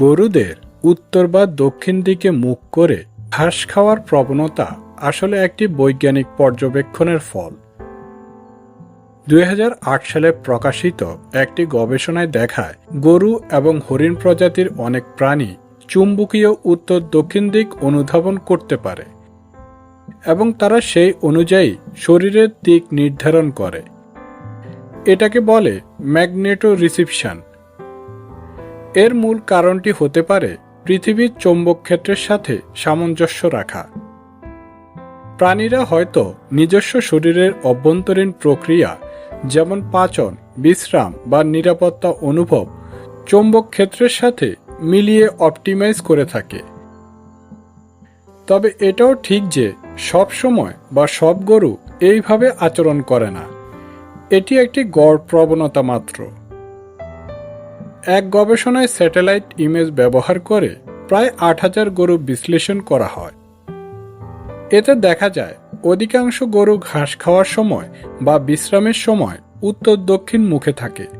গরুদের উত্তর বা দক্ষিণ দিকে মুখ করে ঘাস খাওয়ার প্রবণতা আসলে একটি বৈজ্ঞানিক পর্যবেক্ষণের ফল। দু হাজার আট সালে প্রকাশিত একটি গবেষণায় দেখায়, গরু এবং হরিণ প্রজাতির অনেক প্রাণী চুম্বকীয় উত্তর দক্ষিণ দিক অনুধাবন করতে পারে এবং তারা সেই অনুযায়ী শরীরের দিক নির্ধারণ করে। এটাকে বলে ম্যাগনেটো রিসিপশন এর মূল কারণটি হতে পারে পৃথিবীর চৌম্বক ক্ষেত্রের সাথে সামঞ্জস্য রাখা। প্রাণীরা হয়তো নিজস্ব শরীরের অভ্যন্তরীণ প্রক্রিয়া, যেমন পাচন, বিশ্রাম বা নিরাপত্তা অনুভব, চৌম্বক ক্ষেত্রের সাথে মিলিয়ে অপটিমাইজ করে থাকে। তবে এটাও ঠিক যে সব সময় বা সব গরু এইভাবে আচরণ করে না। এটি একটি গড় প্রবণতা মাত্র। এক গবেষণায় স্যাটেলাইট ইমেজ ব্যবহার করে প্রায় আট হাজার গরু বিশ্লেষণ করা হয়। এতে দেখা যায়, অধিকাংশ গরু ঘাস খাওয়ার সময় বা বিশ্রামের সময় উত্তর দক্ষিণ মুখে থাকে।